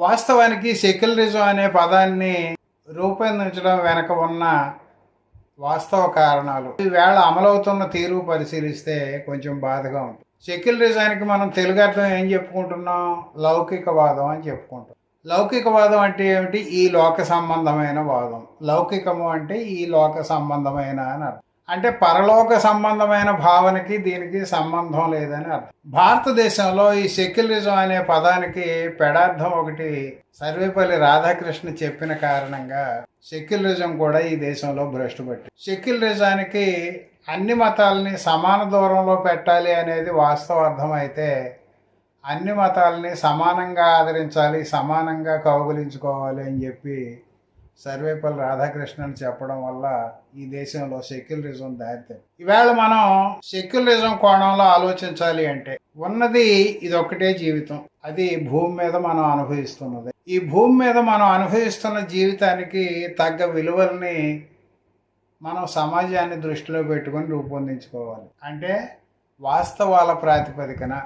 వాస్తవానికి సెక్యులరిజం అనే పదాన్ని రూపొందించడం వెనక ఉన్న వాస్తవ కారణాలు. ఈవేళ అమలవుతున్న తీరు పరిశీలిస్తే కొంచెం బాధగా ఉంటుంది. సెక్యులరిజానికి మనం తెలుగు అర్థం ఏం చెప్పుకుంటున్నాం? లౌకికవాదం అని చెప్పుకుంటాం. లౌకికవాదం అంటే ఏమిటి? ఈ లోక సంబంధమైన వాదం. లౌకికము అంటే ఈ లోక సంబంధమైన అని అర్థం. అంటే పరలోక సంబంధమైన భావనకి దీనికి సంబంధం లేదని అర్థం. భారతదేశంలో ఈ సెక్యులరిజం అనే పదానికి పెడార్థం ఒకటి సర్వేపల్లి రాధాకృష్ణ చెప్పిన కారణంగా సెక్యులరిజం కూడా ఈ దేశంలో భ్రష్టుపట్టి సెక్యులరిజానికి అన్ని మతాలని సమాన దూరంలో పెట్టాలి అనేది వాస్తవ అర్థమైతే అన్ని మతాలని సమానంగా ఆదరించాలి సమానంగా కౌగులించుకోవాలి అని చెప్పి సర్వేపల్లి రాధాకృష్ణన్ చెప్పడం వల్ల ఈ దేశంలో సెక్యులరిజం దారితే ఈవేళ మనం సెక్యులరిజం కోణంలో ఆలోచించాలి అంటే ఉన్నది ఇది ఒక్కటే జీవితం. అది భూమి మీద మనం అనుభవిస్తున్నది. ఈ భూమి మీద మనం అనుభవిస్తున్న జీవితానికి తగ్గ విలువల్ని మనం సమాజాన్ని దృష్టిలో పెట్టుకొని రూపొందించుకోవాలి. అంటే వాస్తవాల ప్రాతిపదికన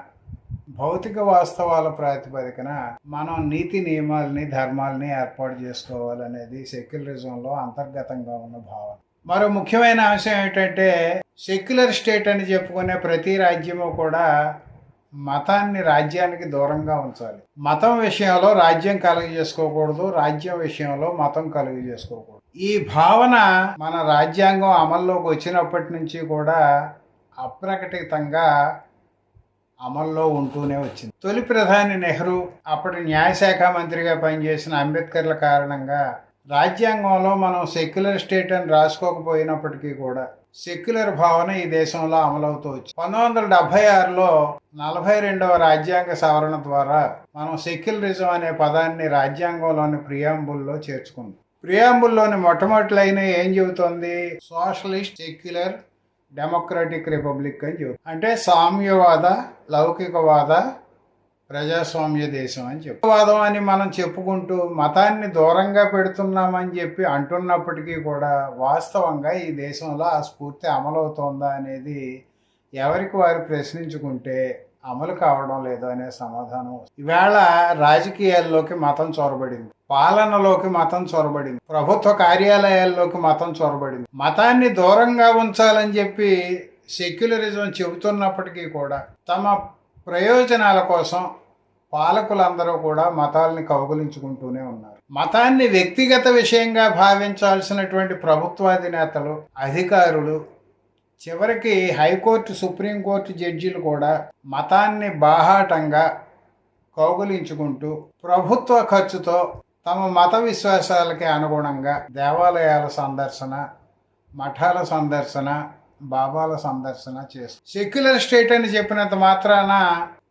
భౌతిక వాస్తవాల ప్రాతిపదికన మనం నీతి నియమాలని ధర్మాలని ఏర్పాటు చేసుకోవాలనేది సెక్యులరిజంలో అంతర్గతంగా ఉన్న భావన. మరో ముఖ్యమైన అంశం ఏంటంటే సెక్యులర్ స్టేట్ అని చెప్పుకునే ప్రతి రాజ్యము కూడా మతాన్ని రాజ్యానికి దూరంగా ఉంచాలి. మతం విషయంలో రాజ్యం కలుగు చేసుకోకూడదు రాజ్యం విషయంలో మతం కలుగు చేసుకోకూడదు. ఈ భావన మన రాజ్యాంగం అమల్లోకి వచ్చినప్పటి నుంచి కూడా అప్రకటితంగా అమల్లో ఉంటూనే వచ్చింది. తొలి ప్రధాని నెహ్రూ అప్పటి న్యాయశాఖ మంత్రిగా పనిచేసిన అంబేద్కర్ల కారణంగా రాజ్యాంగంలో మనం సెక్యులర్ స్టేట్ అని రాసుకోకపోయినప్పటికీ కూడా సెక్యులర్ భావన ఈ దేశంలో అమలవుతూ వచ్చింది. పంతొమ్మిది వందల డెబ్బై ఆరులో నలభై రెండవ రాజ్యాంగ సవరణ ద్వారా మనం సెక్యులరిజం అనే పదాన్ని రాజ్యాంగంలోని ప్రియాంబుల్లో చేర్చుకుంది ప్రియాంబుల్లోని మొట్టమొదటి లైన్ ఏం చెబుతోంది? సోషలిస్ట్ సెక్యులర్ డెమోక్రటిక్ రిపబ్లిక్ అని చెబుతుంది. అంటే సామ్యవాద లౌకికవాద ప్రజాస్వామ్య దేశం అని చెప్పి. వాదం అని మనం చెప్పుకుంటూ మతాన్ని దూరంగా పెడుతున్నామని చెప్పి అంటున్నప్పటికీ కూడా వాస్తవంగా ఈ దేశంలో ఆ స్ఫూర్తి అమలవుతోందా అనేది ఎవరికి వారు ప్రశ్నించుకుంటే అమలు కావడం లేదు అనే సమాధానం. వస్తుంది. ఈవేళ రాజకీయాల్లోకి మతం చొరబడింది. పాలనలోకి మతం చొరబడింది. ప్రభుత్వ కార్యాలయాల్లోకి మతం చొరబడింది. మతాన్ని దూరంగా ఉంచాలని చెప్పి సెక్యులరిజం చెబుతున్నప్పటికీ కూడా తమ ప్రయోజనాల కోసం పాలకులందరూ కూడా మతాల్ని కౌగులించుకుంటూనే ఉన్నారు. మతాన్ని వ్యక్తిగత విషయంగా భావించాల్సినటువంటి ప్రభుత్వాధినేతలు అధికారులు చివరికి హైకోర్టు సుప్రీంకోర్టు జడ్జీలు కూడా మతాన్ని బాహాటంగా కౌగులించుకుంటూ ప్రభుత్వ ఖర్చుతో తమ మత విశ్వాసాలకి అనుగుణంగా దేవాలయాల సందర్శన మఠాల సందర్శన బాబాల సందర్శన చేస్తారు సెక్యులర్ స్టేట్ అని చెప్పినంత మాత్రాన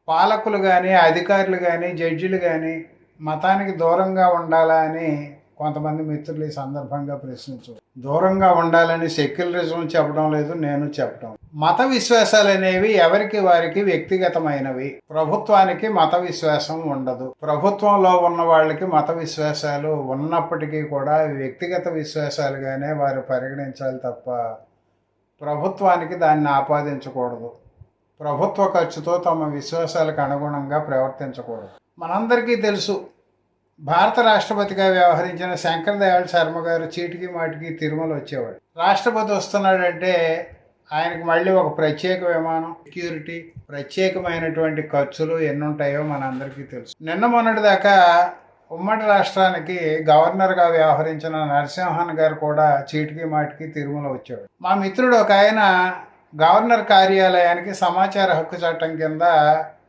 పాలకులు కానీ అధికారులు కానీ జడ్జిలు కానీ మతానికి దూరంగా ఉండాలా అని కొంతమంది మిత్రులు ఈ సందర్భంగా ప్రశ్నించు. దూరంగా ఉండాలని సెక్యులరిజం చెప్పడం లేదు నేను చెప్పడం. మత విశ్వాసాలు అనేవి ఎవరికి వారికి వ్యక్తిగతమైనవి. ప్రభుత్వానికి మత విశ్వాసం ఉండదు. ప్రభుత్వంలో ఉన్న వాళ్ళకి మత విశ్వాసాలు ఉన్నప్పటికీ కూడా వ్యక్తిగత విశ్వాసాలుగానే వారు పరిగణించాలి తప్ప ప్రభుత్వానికి దాన్ని ఆపాదించకూడదు. ప్రభుత్వ ఖర్చుతో తమ విశ్వాసాలకు అనుగుణంగా ప్రవర్తించకూడదు. మనందరికీ తెలుసు భారత రాష్ట్రపతిగా వ్యవహరించిన శంకర్ దయాళ్ శర్మ గారు చీటికి మాటికి తిరుమల వచ్చేవాడు. రాష్ట్రపతి వస్తున్నాడంటే ఆయనకి మళ్ళీ ఒక ప్రత్యేక విమానం సెక్యూరిటీ ప్రత్యేకమైనటువంటి ఖర్చులు ఎన్ని ఉంటాయో మనందరికీ తెలుసు. నిన్న మొన్నటి దాకా ఉమ్మడి రాష్ట్రానికి గవర్నర్గా వ్యవహరించిన నరసింహన్ గారు కూడా చీటికి మాటికి తిరుమల వచ్చాడు మా మిత్రుడు ఒక ఆయన గవర్నర్ కార్యాలయానికి సమాచార హక్కు చట్టం కింద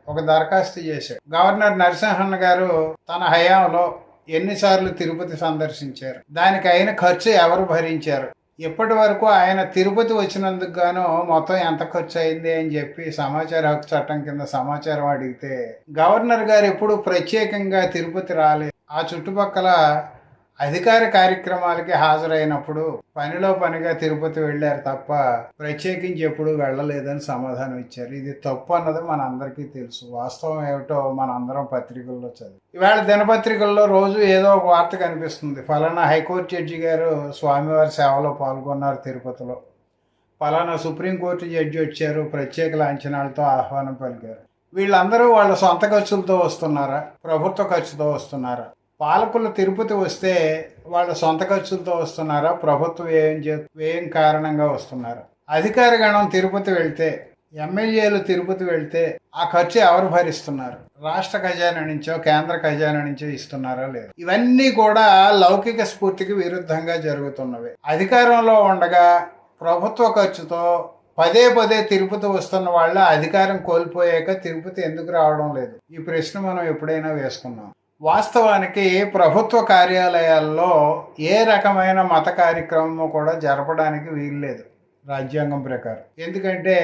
ఒక దరఖాస్తు చేశాడు. గవర్నర్ నరసింహన్ గారు తన హయాంలో ఎన్నిసార్లు తిరుపతి సందర్శించారు. దానికి అయిన ఖర్చు ఎవరు భరించారు? ఇప్పటి వరకు ఆయన తిరుపతి వచ్చినందుకు గాను మొత్తం ఎంత ఖర్చు అయింది అని చెప్పి సమాచార హక్కు చట్టం కింద సమాచారం అడిగితే గవర్నర్ గారు ఎప్పుడు ప్రత్యేకంగా తిరుపతి రాలేదు. ఆ చుట్టుపక్కల అధికార కార్యక్రమాలకి హాజరైనప్పుడు పనిలో పనిగా తిరుపతి వెళ్ళారు తప్ప ప్రత్యేకించి ఎప్పుడు వెళ్ళలేదని సమాధానం ఇచ్చారు. ఇది తప్పు అన్నది మన అందరికీ తెలుసు. వాస్తవం ఏమిటో మన అందరం పత్రికల్లో చదివి. ఇవాళ దినపత్రికల్లో రోజు ఏదో ఒక వార్త కనిపిస్తుంది. ఫలానా హైకోర్టు జడ్జి గారు స్వామివారి సేవలో పాల్గొన్నారు తిరుపతిలో. ఫలానా సుప్రీంకోర్టు జడ్జి వచ్చారు ప్రత్యేక లాంఛనాలతో ఆహ్వానం పలికారు. వీళ్ళందరూ వాళ్ళ సొంత ఖర్చులతో వస్తున్నారా? ప్రభుత్వ ఖర్చుతో వస్తున్నారా? పాలకులు తిరుపతి వస్తే వాళ్ళ సొంత ఖర్చులతో వస్తున్నారా? ప్రభుత్వ వ్యయం చే వ్యయం కారణంగా వస్తున్నారా? అధికార గణం తిరుపతి వెళ్తే ఎమ్మెల్యేలు తిరుపతి వెళ్తే ఆ ఖర్చు ఎవరు భరిస్తున్నారు? రాష్ట్ర ఖజానా నుంచో కేంద్ర ఖజానా నుంచో ఇస్తున్నారా లేదు? ఇవన్నీ కూడా లౌకిక స్ఫూర్తికి విరుద్ధంగా జరుగుతున్నవి. అధికారంలో ఉండగా ప్రభుత్వ ఖర్చుతో పదే పదే తిరుపతి వస్తున్న వాళ్ళ అధికారం కోల్పోయాక తిరుపతి ఎందుకు రావడం లేదు? ఈ ప్రశ్న మనం ఎప్పుడైనా వేసుకున్నాం. వాస్తవానికి ప్రభుత్వ కార్యాలయాల్లో ఏ రకమైన మత కార్యక్రమం కూడా జరపడానికి వీల్లేదు రాజ్యాంగం ప్రకారం. ఎందుకంటే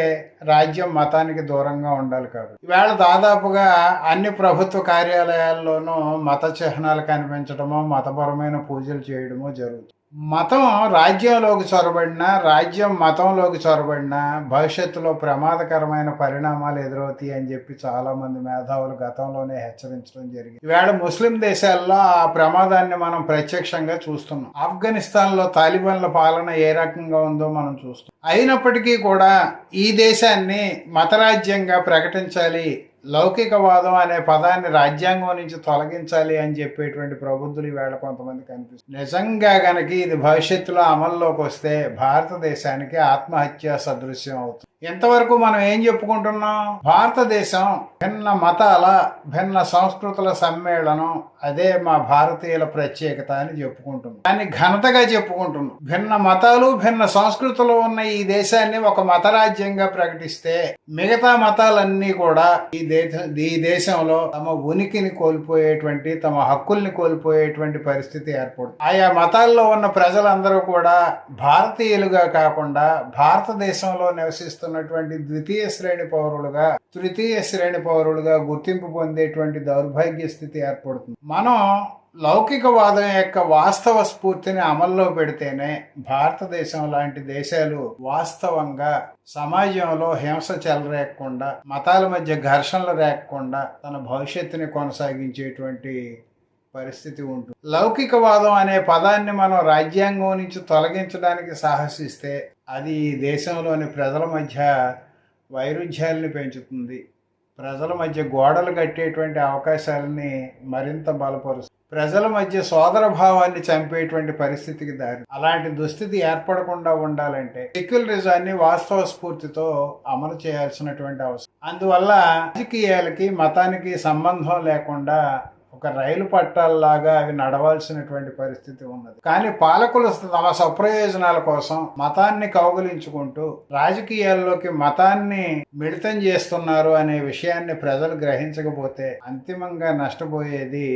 రాజ్యం మతానికి దూరంగా ఉండాలి కాబట్టి ఇవాళ దాదాపుగా అన్ని ప్రభుత్వ కార్యాలయాల్లోనూ మత చిహ్నాలు కనిపించడమో మతపరమైన పూజలు చేయడమో జరుగుతుంది. మతం రాజ్యంలోకి చొరబడినా రాజ్యం మతంలోకి చొరబడినా భవిష్యత్తులో ప్రమాదకరమైన పరిణామాలు ఎదురవుతాయి అని చెప్పి చాలా మంది మేధావులు గతంలోనే హెచ్చరించడం జరిగింది. ఈవేళ ముస్లిం దేశాల్లో ఆ ప్రమాదాన్ని మనం ప్రత్యక్షంగా చూస్తున్నాం. ఆఫ్ఘనిస్తాన్లో తాలిబాన్ల పాలన ఏ రకంగా ఉందో మనం చూస్తున్నాం. అయినప్పటికీ కూడా ఈ దేశాన్ని మతరాజ్యంగా ప్రకటించాలి లౌకికవాదం అనే పదాన్ని రాజ్యాంగం నుంచి తొలగించాలి అని చెప్పేటువంటి ప్రబుద్ధులు ఈవేళ కొంతమంది కనిపిస్తుంది నిజంగా గనక ఇది భవిష్యత్తులో అమల్లోకి వస్తే భారతదేశానికి ఆత్మహత్య సదృశ్యం అవుతుంది. ఇంతవరకు మనం ఏం చెప్పుకుంటున్నాం? భారతదేశం భిన్న మతాల భిన్న సంస్కృతుల సమ్మేళనం అదే మా భారతీయుల ప్రత్యేకత అని చెప్పుకుంటున్నాం. దాన్ని ఘనతగా చెప్పుకుంటున్నాం. భిన్న మతాలు భిన్న సంస్కృతులు ఉన్న ఈ దేశాన్ని ఒక మతరాజ్యంగా ప్రకటిస్తే మిగతా మతాలన్నీ కూడా ఈ దేశ ఈ దేశంలో తమ ఉనికిని కోల్పోయేటువంటి తమ హక్కుల్ని కోల్పోయేటువంటి పరిస్థితి ఏర్పడుతుంది. ఆయా మతాల్లో ఉన్న ప్రజలందరూ కూడా భారతీయులుగా కాకుండా భారతదేశంలో నివసిస్తున్నటువంటి ద్వితీయ శ్రేణి పౌరులుగా తృతీయ శ్రేణి పౌరులుగా గుర్తింపు పొందేటువంటి దౌర్భాగ్య స్థితి ఏర్పడుతుంది. మనం లౌకికవాదం యొక్క వాస్తవ స్ఫూర్తిని అమల్లో పెడితేనే భారతదేశం లాంటి దేశాలు వాస్తవంగా సమాజంలో హింస చెలరేయకుండా మతాల మధ్య ఘర్షణలు రేగకుండా తన భవిష్యత్తుని కొనసాగించేటువంటి పరిస్థితి ఉంటుంది. లౌకికవాదం అనే పదాన్ని మనం రాజ్యాంగం నుంచి తొలగించడానికి సాహసిస్తే అది దేశంలోని ప్రజల మధ్య వైరుధ్యాలని పెంచుతుంది. ప్రజల మధ్య గోడలు కట్టేటువంటి అవకాశాలని మరింత బలపరుస్తుంది. ప్రజల మధ్య సోదర భావాన్ని చంపేటువంటి పరిస్థితికి దారి. అలాంటి దుస్థితి ఏర్పడకుండా ఉండాలంటే సెక్యులరిజాన్ని వాస్తవ స్ఫూర్తితో అమలు చేయాల్సినటువంటి అవసరం. అందువల్ల రాజకీయాలకి మతానికి సంబంధం లేకుండా ఒక రైలు పట్టాలలాగా అవి నడవాల్సినటువంటి పరిస్థితి ఉన్నది. కానీ పాలకులు తమ స్వప్రయోజనాల కోసం మతాన్ని కౌగులించుకుంటూ రాజకీయాల్లోకి మతాన్ని మిళితం చేస్తున్నారు అనే విషయాన్ని ప్రజలు గ్రహించకపోతే అంతిమంగా నష్టపోయేది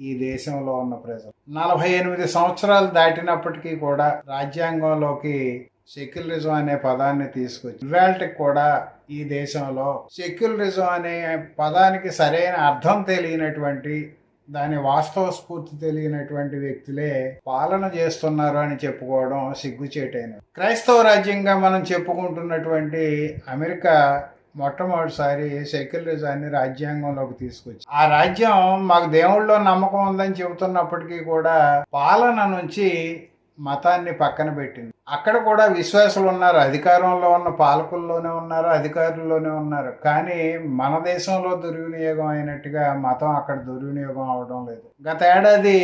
ఈ దేశంలో ఉన్న ప్రజలు. నలభై ఎనిమిది సంవత్సరాలు దాటినప్పటికీ కూడా రాజ్యాంగంలోకి సెక్యులరిజం అనే పదాన్ని తీసుకొచ్చి ఇవాళకి కూడా ఈ దేశంలో సెక్యులరిజం అనే పదానికి సరైన అర్థం తెలియనటువంటి దాని వాస్తవ స్ఫూర్తి తెలియనటువంటి వ్యక్తులే పాలన చేస్తున్నారు అని చెప్పుకోవడం సిగ్గుచేటైన క్రైస్తవ రాజ్యంగా మనం చెప్పుకుంటున్నటువంటి అమెరికా మొట్టమొదటిసారి సెక్యులరిజాన్ని రాజ్యాంగంలోకి తీసుకొచ్చి ఆ రాజ్యం మాకు దేవుళ్ళలో నమ్మకం ఉందని చెబుతున్నప్పటికీ కూడా పాలన నుంచి మతాన్ని పక్కన పెట్టింది. అక్కడ కూడా విశ్వాసులు ఉన్నారు అధికారంలో ఉన్న పాలకుల్లోనే ఉన్నారు అధికారుల్లోనే ఉన్నారు. కానీ మన దేశంలో దుర్వినియోగం అయినట్టుగా మతం అక్కడ దుర్వినియోగం అవడం లేదు. గత ఏడాది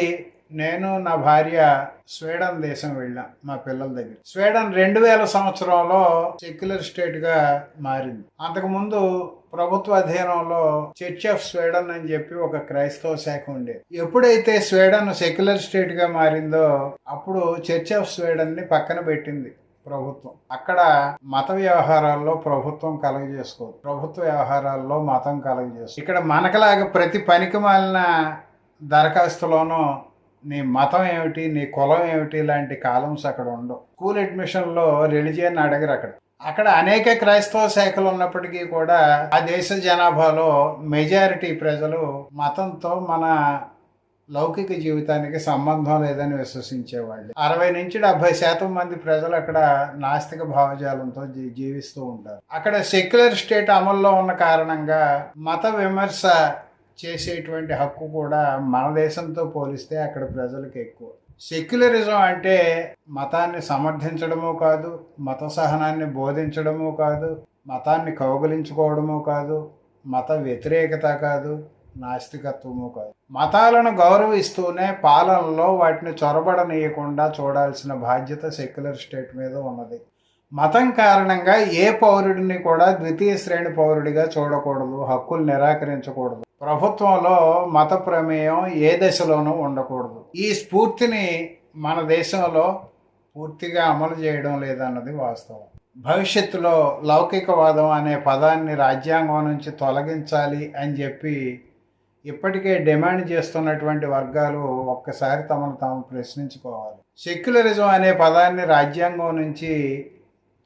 నేను నా భార్య స్వీడన్ దేశం వెళ్ళాం మా పిల్లల దగ్గర. స్వీడన్ రెండు వేల సంవత్సరంలో సెక్యులర్ స్టేట్గా మారింది. అంతకుముందు ప్రభుత్వ అధీనంలో చర్చ్ ఆఫ్ స్వీడన్ అని చెప్పి ఒక క్రైస్తవ శాఖ ఉండేది ఎప్పుడైతే స్వీడన్ సెక్యులర్ స్టేట్గా మారిందో అప్పుడు చర్చ్ ఆఫ్ స్వీడన్ని పక్కన పెట్టింది ప్రభుత్వం. అక్కడ మత వ్యవహారాల్లో ప్రభుత్వం కలగజేసుకోదు. ప్రభుత్వ వ్యవహారాల్లో మతం కలగజేసుకో ఇక్కడ మనకలాగా ప్రతి పనికి మాలిన దరఖాస్తులోనూ నీ మతం ఏమిటి నీ కులం ఏమిటి లాంటి కాలమ్స్ అక్కడ ఉండవు. స్కూల్ అడ్మిషన్లో రిలీజియన్ అడగరు అక్కడ. అక్కడ అనేక క్రైస్తవ శాఖలు ఉన్నప్పటికీ కూడా ఆ దేశ జనాభాలో మెజారిటీ ప్రజలు మతంతో మన లౌకిక జీవితానికి సంబంధం లేదని విశ్వసించేవాళ్ళు. అరవై నుంచి డెబ్బై శాతం మంది ప్రజలు అక్కడ నాస్తిక భావజాలంతో జీ- జీవిస్తూ ఉంటారు. అక్కడ సెక్యులర్ స్టేట్ అమల్లో ఉన్న కారణంగా మత విమర్శ చేసేటువంటి హక్కు కూడా మన దేశంతో పోలిస్తే అక్కడ ప్రజలకు ఎక్కువ. సెక్యులరిజం అంటే మతాన్ని సమర్థించడము కాదు మత సహనాన్ని బోధించడము కాదు మతాన్ని కౌగులించుకోవడము కాదు మత వ్యతిరేకత కాదు నాస్తికత్వము కాదు. మతాలను గౌరవిస్తూనే పాలనలో వాటిని చొరబడనీయకుండా చూడాల్సిన బాధ్యత సెక్యులర్ స్టేట్ మీద ఉన్నది. మతం కారణంగా ఏ పౌరుడిని కూడా ద్వితీయ శ్రేణి పౌరుడిగా చూడకూడదు హక్కులు నిరాకరించకూడదు. ప్రభుత్వంలో మత ప్రమేయం ఏ దశలోనూ ఉండకూడదు. ఈ స్ఫూర్తిని మన దేశంలో పూర్తిగా అమలు చేయడం లేదన్నది వాస్తవం. భవిష్యత్తులో లౌకికవాదం అనే పదాన్ని రాజ్యాంగం నుంచి తొలగించాలి అని చెప్పి ఇప్పటికే డిమాండ్ చేస్తున్నటువంటి వర్గాలు ఒక్కసారి తమను తాము ప్రశ్నించుకోవాలి. సెక్యులరిజం అనే పదాన్ని రాజ్యాంగం నుంచి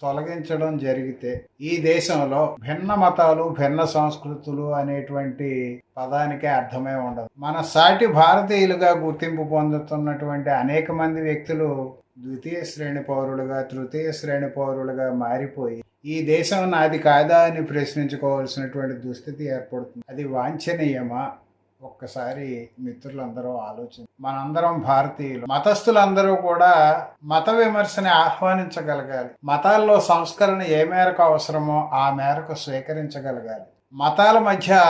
తొలగించడం జరిగితే ఈ దేశంలో భిన్న మతాలు భిన్న సంస్కృతులు అనేటువంటి పదానికే అర్థమే ఉండదు. మన సాటి భారతీయులుగా గుర్తింపు పొందుతున్నటువంటి అనేక మంది వ్యక్తులు ద్వితీయ శ్రేణి పౌరులుగా తృతీయ శ్రేణి పౌరులుగా మారిపోయి ఈ దేశం నాది కాదా అని ప్రశ్నించుకోవాల్సినటువంటి దుస్థితి ఏర్పడుతుంది. అది వాంఛనీయమా? ఒక్కసారి మిత్రులందరూ ఆలోచన మనందరం భారతీయులు. మతస్థులందరూ కూడా మత విమర్శని ఆహ్వానించగలగాలి. మతాల్లో సంస్కరణ ఏ మేరకు అవసరమో ఆ మేరకు స్వీకరించగలగాలి. మతాల మధ్య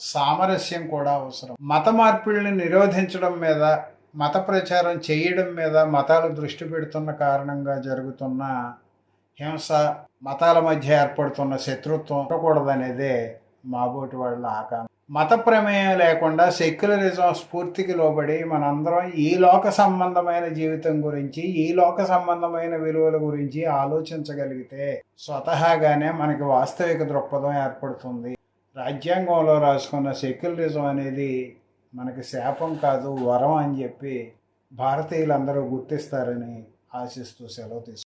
సామరస్యం కూడా అవసరం. మత మార్పిడిని నిరోధించడం మీద మత ప్రచారం చేయడం మీద మతాలు దృష్టి పెడుతున్న కారణంగా జరుగుతున్న హింస మతాల మధ్య ఏర్పడుతున్న శత్రుత్వం ఉండకూడదనేదే మాబోటి వాళ్ళ ఆకాంక్ష. మత ప్రమేయం లేకుండా సెక్యులరిజం స్ఫూర్తికి లోబడి మనందరం ఈ లోక సంబంధమైన జీవితం గురించి ఈ లోక సంబంధమైన విలువల గురించి ఆలోచించగలిగితే స్వతహాగానే మనకి వాస్తవిక దృక్పథం ఏర్పడుతుంది. రాజ్యాంగంలో రాసుకున్న సెక్యులరిజం అనేది మనకి శాపం కాదు వరం అని చెప్పి భారతీయులందరూ గుర్తిస్తారని ఆశిస్తూ సెలవు తీసుకుంటారు